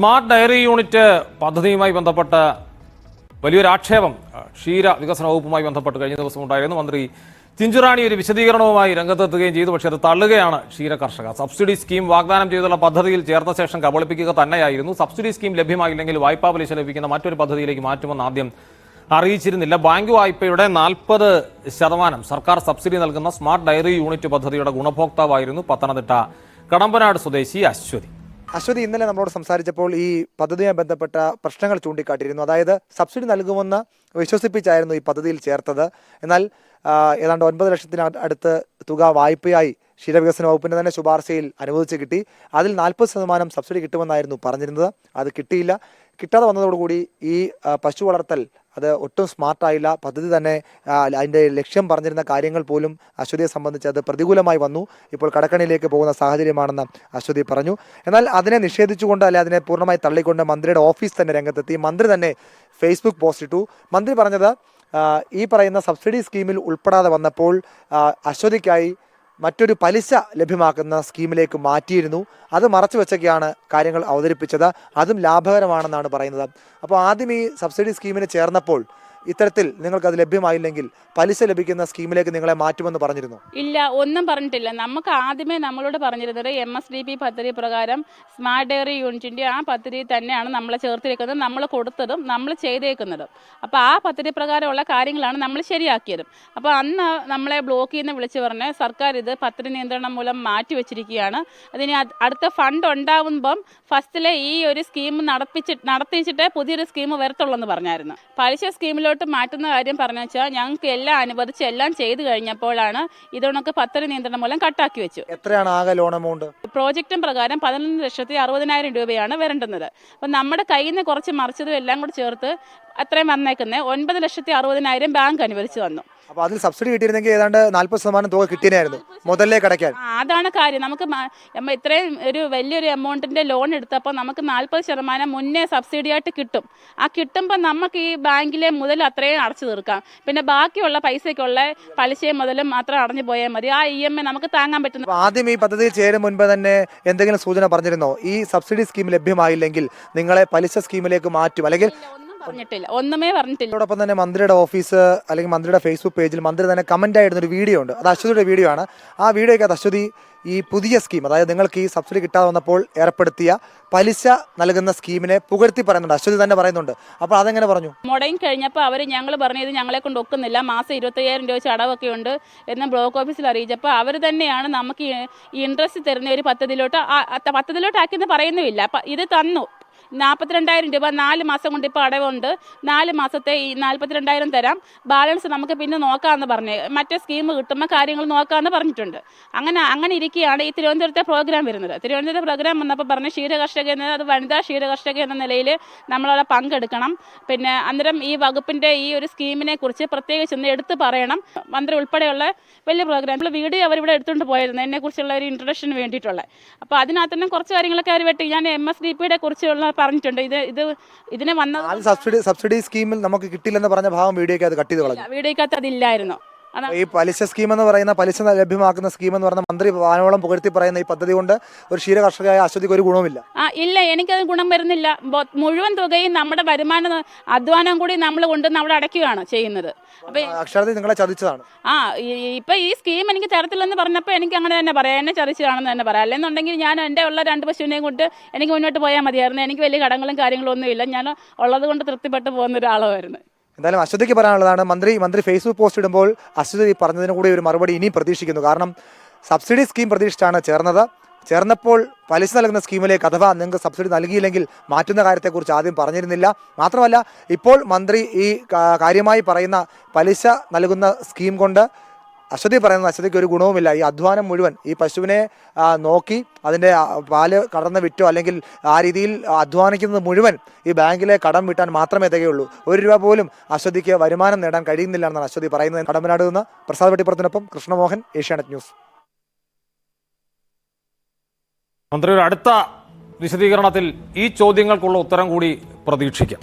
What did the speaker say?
Smart diary unit പദ്ധതിയുമായി ബന്ധപ്പെട്ട വലിയൊരു ആക്ഷേപം ക്ഷീര വികസന വകുപ്പുമായി ബന്ധപ്പെട്ട് കഴിഞ്ഞ ദിവസം ഉണ്ടായിരുന്നു. മന്ത്രി ചിഞ്ചുറാണി ഒരു വിശദീകരണവുമായി രംഗത്തെത്തുകയും ചെയ്തു. പക്ഷേ അത് തള്ളുകയാണ് ക്ഷീര കർഷക. സബ്സിഡി സ്കീം വാഗ്ദാനം ചെയ്തുള്ള പദ്ധതിയിൽ ചേർത്ത ശേഷം കബളിപ്പിക്കുക തന്നെയായിരുന്നു. സബ്സിഡി സ്കീം ലഭ്യമായില്ലെങ്കിൽ വായ്പാ പലിശ ലഭിക്കുന്ന മറ്റൊരു പദ്ധതിയിലേക്ക് മാറ്റുമെന്ന് ആദ്യം അറിയിച്ചിരുന്നില്ല. ബാങ്ക് വായ്പയുടെ നാൽപ്പത് ശതമാനം സർക്കാർ സബ്സിഡി നൽകുന്ന സ്മാർട്ട് ഡയറി യൂണിറ്റ് പദ്ധതിയുടെ ഗുണഭോക്താവായിരുന്നു പത്തനംതിട്ട കടമ്പനാട് സ്വദേശി അശ്വതി. അശ്വതി ഇന്നലെ നമ്മളോട് സംസാരിച്ചപ്പോൾ ഈ പദ്ധതിയുമായി ബന്ധപ്പെട്ട പ്രശ്നങ്ങൾ ചൂണ്ടിക്കാട്ടിയിരുന്നു. അതായത് സബ്സിഡി നൽകുമെന്ന് വിശ്വസിപ്പിച്ചായിരുന്നു ഈ പദ്ധതിയിൽ ചേർത്തത്. എന്നാൽ ഏതാണ്ട് ഒൻപത് ലക്ഷത്തിന് അടുത്ത് തുക വായ്പയായി ക്ഷീരവികസന വകുപ്പിന്റെ തന്നെ ശുപാർശയിൽ അനുവദിച്ച് കിട്ടി. അതിൽ നാൽപ്പത് ശതമാനം സബ്സിഡി കിട്ടുമെന്നായിരുന്നു പറഞ്ഞിരുന്നത്. അത് കിട്ടിയില്ല. കിട്ടാതെ വന്നതോടുകൂടി ഈ പശു വളർത്തൽ അത് ഒട്ടും സ്മാർട്ടായില്ല പദ്ധതി തന്നെ അതിന്റെ ലക്ഷ്യം പറഞ്ഞിരുന്ന കാര്യങ്ങൾ പോലും അശ്വതിയെ സംബന്ധിച്ച് അത് പ്രതികൂലമായി വന്നു. ഇപ്പോൾ കടക്കണിയിലേക്ക് പോകുന്ന സാഹചര്യമാണെന്ന് അശ്വതി പറഞ്ഞു. എന്നാൽ അതിനെ നിഷേധിച്ചുകൊണ്ട് അല്ലെ അതിനെ പൂർണമായി തള്ളിക്കൊണ്ട് മന്ത്രിയുടെ ഓഫീസ് തന്നെ രംഗത്തെത്തി. മന്ത്രി തന്നെ ഫേസ്ബുക്ക് പോസ്റ്റ് ഇട്ടു. മന്ത്രി പറഞ്ഞത് ഈ പറയുന്ന സബ്സിഡി സ്കീമിൽ ഉൾപ്പെടാതെ വന്നപ്പോൾ അശ്വതിക്കായി മറ്റൊരു പലിശ ലഭ്യമാക്കുന്ന സ്കീമിലേക്ക് മാറ്റിയിരുന്നു. അത് മറച്ചു വെച്ചൊക്കെയാണ് കാര്യങ്ങൾ അവതരിപ്പിച്ചത്. അതും ലാഭകരമാണെന്നാണ് പറയുന്നത്. അപ്പോൾ ആദ്യം ഈ സബ്സിഡി സ്കീമിന് ചേർന്നപ്പോൾ ഇത്തരത്തിൽ നിങ്ങൾക്ക് അത് ലഭ്യമായില്ലെങ്കിൽ പലിശ ലഭിക്കുന്ന സ്കീമിലേക്ക് നിങ്ങളെ മാറ്റുമെന്ന് പറഞ്ഞിരുന്നു. ഇല്ല ഒന്നും പറഞ്ഞിട്ടില്ല. നമുക്ക് ആദ്യമേ നമ്മളോട് പറഞ്ഞിരുന്നത് എം എസ് ഡി പി പദ്ധതി പ്രകാരം സ്മാർട്ട് ഡയറി യൂണിറ്റിന്റെ ആ പദ്ധതി തന്നെയാണ് നമ്മളെ ചേർത്തിരിക്കുന്നത് നമ്മൾ കൊടുത്തതും നമ്മൾ ചെയ്തേക്കുന്നതും. അപ്പോൾ ആ പദ്ധതി പ്രകാരമുള്ള കാര്യങ്ങളാണ് നമ്മൾ ശരിയാക്കിയതും. അപ്പോൾ അന്ന് നമ്മളെ ബ്ലോക്ക് നിന്ന് വിളിച്ച് പറഞ്ഞ് സർക്കാർ ഇത് പദ്ധതി നിയന്ത്രണം മൂലം മാറ്റി വെച്ചിരിക്കുകയാണ്. അതിന് അടുത്ത ഫണ്ട് ഉണ്ടാവുമ്പം ഫസ്റ്റിലെ ഈ ഒരു സ്കീം നടപ്പിച്ച് നടത്തിച്ചിട്ട് പുതിയൊരു സ്കീം വരത്തുള്ളൂ എന്ന് പറഞ്ഞായിരുന്നു. പലിശ സ്കീമിലോട്ട് മാറ്റുന്ന കാര്യം പറഞ്ഞു വെച്ചാൽ ഞങ്ങൾക്ക് എല്ലാം അനുവദിച്ച് എല്ലാം ചെയ്തു കഴിഞ്ഞപ്പോഴാണ് ഇതുകൊണ്ടൊക്കെ പത്തര നിയന്ത്രണം മൂലം കട്ടാക്കി വെച്ചു. എത്രയാണ് ആകെ ലോൺ എമൗണ്ട്? പ്രോജക്റ്റും പ്രകാരം പതിനൊന്ന് ലക്ഷത്തി അറുപതിനായിരം രൂപയാണ് വരേണ്ടുന്നത്. അപ്പം നമ്മുടെ കയ്യിൽ നിന്ന് കുറച്ച് മറിച്ചതും എല്ലാം കൂടി ചേർത്ത് അത്രയും വന്നേക്കുന്നത് ഒൻപത് ലക്ഷത്തി അറുപതിനായിരം ബാങ്ക് അനുവദിച്ച് വന്നു അപ്പോൾ അതിൽ സബ്സിഡി കിട്ടിയിരുന്നെങ്കിൽ ഏതാണ്ട് നാൽപ്പത് ശതമാനം തുക കിട്ടിയായിരുന്നു മുതലിലേക്ക് അടയ്ക്കാൻ അതാണ് കാര്യം. നമുക്ക് ഇത്രയും ഒരു വലിയൊരു എമൗണ്ടിന്റെ ലോൺ എടുത്തപ്പോൾ നമുക്ക് നാൽപ്പത് ശതമാനം മുന്നേ സബ്സിഡി ആയിട്ട് കിട്ടും. ആ കിട്ടുമ്പോൾ നമുക്ക് ഈ ബാങ്കിലെ മുതൽ അത്രയും അടച്ചു തീർക്കാം. പിന്നെ ബാക്കിയുള്ള പൈസയ്ക്കുള്ള പലിശയും മുതലും മാത്രം അടഞ്ഞു പോയാൽ മതി. ആ ഇ എം ഐ നമുക്ക് താങ്ങാൻ പറ്റുന്ന ആദ്യം ഈ പദ്ധതിയിൽ ചേരും മുൻപ് തന്നെ എന്തെങ്കിലും സൂചന പറഞ്ഞിരുന്നോ? ഈ സബ്സിഡി സ്കീം ലഭ്യമായില്ലെങ്കിൽ നിങ്ങളെ പലിശ സ്കീമിലേക്ക് മാറ്റും. അല്ലെങ്കിൽ പറഞ്ഞിട്ടില്ല. ഒന്നുമേ പറഞ്ഞിട്ടില്ല. അതോടൊപ്പം തന്നെ മന്ത്രിയുടെ ഓഫീസ് അല്ലെങ്കിൽ മന്ത്രിയുടെ ഫേസ്ബുക്ക് പേജിൽ മന്ത്രി തന്നെ കമന്റ് ആയിരുന്ന ഒരു വീഡിയോ ഉണ്ട്. അത് അശ്വതിയുടെ വീഡിയോ ആണ്. ആ വീഡിയോയ്ക്കകത്ത് അശ്വതി ഈ പുതിയ സ്കീം അതായത് നിങ്ങൾക്ക് ഈ സബ്സിഡി കിട്ടാതെ വന്നപ്പോൾ ഏർപ്പെടുത്തിയ പലിശ നൽകുന്ന സ്കീമിനെ പുകഴ്ത്തി പറയുന്നുണ്ട്. അശ്വതി തന്നെ പറയുന്നുണ്ട്. അപ്പോൾ അതെങ്ങനെ പറഞ്ഞു? മുടങ്ങി കഴിഞ്ഞപ്പോൾ അവർ ഞങ്ങൾ പറഞ്ഞത് ഞങ്ങളെ കൊണ്ട് ഒക്കുന്നില്ല. മാസം ഇരുപത്തയ്യായിരം രൂപ ചടവൊക്കെ ഉണ്ട് എന്ന് ബ്ലോക്ക് ഓഫീസിൽ അറിയിച്ചപ്പോൾ അവർ തന്നെയാണ് നമുക്ക് ഇൻട്രസ്റ്റ് തരുന്ന ഒരു പദ്ധതിയിലോട്ട് ആ- ആ പദ്ധതിയിലോട്ട് ആക്കിയെന്ന് പറയുന്നുമില്ല. അപ്പം ഇത് തന്നു. നാൽപ്പത്തിരണ്ടായിരം രൂപ നാല് മാസം കൊണ്ട് ഇപ്പോൾ അടവുണ്ട്. നാല് മാസത്തെ ഈ നാൽപ്പത്തിരണ്ടായിരം തരാം. ബാലൻസ് നമുക്ക് പിന്നെ നോക്കാമെന്ന് പറഞ്ഞു. മറ്റേ സ്കീം കിട്ടുമ്പോൾ കാര്യങ്ങൾ നോക്കാമെന്ന് പറഞ്ഞിട്ടുണ്ട്. അങ്ങനെ അങ്ങനെ ഇരിക്കുകയാണ് ഈ തിരുവനന്തപുരത്തെ പ്രോഗ്രാം വരുന്നത്. തിരുവനന്തപുരത്തെ പ്രോഗ്രാം വന്നപ്പോൾ പറഞ്ഞ് ക്ഷീരകർഷക എന്നത് അത് വനിതാ ക്ഷീരകർഷക എന്ന നിലയിൽ നമ്മളവിടെ പങ്കെടുക്കണം. പിന്നെ അന്നേരം ഈ വകുപ്പിന്റെ ഈ ഒരു സ്കീമിനെ കുറിച്ച് പ്രത്യേകിച്ച് ഒന്ന് എടുത്ത് പറയണം. മന്ത്രി ഉൾപ്പെടെയുള്ള വലിയ പ്രോഗ്രാം വീഡിയോ അവരിവിടെ എടുത്തുകൊണ്ട് പോയിരുന്നു എന്നെക്കുറിച്ചുള്ള ഒരു ഇൻട്രഡക്ഷന് വേണ്ടിയിട്ടുള്ള. അപ്പോൾ അതിനകത്ത് തന്നെ കുറച്ച് കാര്യങ്ങളൊക്കെ അവർ വെട്ടി. ഞാൻ എം എസ് ഡി പിയുടെ കുറിച്ചുള്ള പറഞ്ഞിട്ടുണ്ട്. ഇത് ഇത് ഇതിനെ വന്നത് സബ്സിഡി സബ്സിഡി സ്കീമിൽ നമുക്ക് കിട്ടില്ലെന്ന് പറഞ്ഞ ഭാഗം വീഡിയോയ്ക്ക് അത് കട്ട് ചെയ്ത് കളഞ്ഞു. അതില്ലായിരുന്നു അതാ ഈ പലിശ സ്കീം എന്ന് പറയുന്ന പലിശ ലഭ്യമാക്കുന്ന സ്കീം എന്ന് പറഞ്ഞ മന്ത്രി വാനോളം പുകഴ്ത്തി പറയുന്ന ഈ പദ്ധതി കൊണ്ട് ഒരു ക്ഷീര കർഷകയായ അശ്വതിക്ക് ഒരു ഗുണവുമില്ല. ആ ഇല്ല എനിക്കത് ഗുണം വരുന്നില്ല. മുഴുവൻ തുകയും നമ്മുടെ വരുമാന അധ്വാനം കൂടി നമ്മൾ കൊണ്ട് നമ്മൾ അടയ്ക്കുകയാണ് ചെയ്യുന്നത്. അപ്പം അക്ഷരത്തിൽ നിങ്ങളെ ചതിച്ചതാണ്. ആ ഇപ്പൊ ഈ സ്കീം എനിക്ക് തരത്തില്ലെന്ന് പറഞ്ഞപ്പോൾ എനിക്ക് അങ്ങനെ തന്നെ പറയാം. എന്നെ ചതിച്ചതാണെന്ന് തന്നെ പറയാം. അല്ലെന്നുണ്ടെങ്കിൽ ഞാൻ എന്റെ ഉള്ള രണ്ട് പശുവിനെയും കൊണ്ട് എനിക്ക് മുന്നോട്ട് പോയാൽ മതിയായിരുന്നു. എനിക്ക് വലിയ കടങ്ങളും കാര്യങ്ങളും ഒന്നും ഇല്ല ഞാൻ ഉള്ളത് കൊണ്ട് തൃപ്തിപ്പെട്ട് പോകുന്ന ഒരാളായിരുന്നു. എന്തായാലും അശ്വതിക്ക് പറയാനുള്ളതാണ് മന്ത്രി മന്ത്രി ഫേസ്ബുക്ക് പോസ്റ്റ് ഇടുമ്പോൾ അശ്വതി പറഞ്ഞതിന് കൂടി ഒരു മറുപടി ഇനിയും പ്രതീക്ഷിക്കുന്നു. കാരണം സബ്സിഡി സ്കീം പ്രതീക്ഷിച്ചാണ് ചേർന്നത്. ചേർന്നപ്പോൾ പലിശ നൽകുന്ന സ്കീമിലേക്ക് അഥവാ നിങ്ങൾക്ക് സബ്സിഡി നൽകിയില്ലെങ്കിൽ മാറ്റുന്ന കാര്യത്തെക്കുറിച്ച് ആദ്യം പറഞ്ഞിരുന്നില്ല. മാത്രമല്ല ഇപ്പോൾ മന്ത്രി ഈ കാര്യമായി പറയുന്ന പലിശ നൽകുന്ന സ്കീം കൊണ്ട് അശ്വതി പറയുന്നത് അശ്വതിക്ക് ഒരു ഗുണവുമില്ല. ഈ അധ്വാനം മുഴുവൻ ഈ പശുവിനെ നോക്കി അതിന്റെ പാൽ കടന്ന് വിറ്റോ അല്ലെങ്കിൽ ആ രീതിയിൽ അധ്വാനിക്കുന്നത് മുഴുവൻ ഈ ബാങ്കിലെ കടം വിട്ടാൻ മാത്രമേ തികയുള്ളൂ. ഒരു രൂപ പോലും അശ്വതിക്ക് വരുമാനം നേടാൻ കഴിയുന്നില്ല എന്നാണ് അശ്വതി പറയുന്നത്. കടമ്പനാട് നിന്ന് പ്രസാദ് വെട്ടിപ്പുറത്തിനൊപ്പം കൃഷ്ണമോഹൻ ഏഷ്യാനെറ്റ് ന്യൂസ്. മന്ത്രിയുടെ അടുത്ത വിശദീകരണത്തിൽ ഈ ചോദ്യങ്ങൾക്കുള്ള ഉത്തരം കൂടി പ്രതീക്ഷിക്കാം.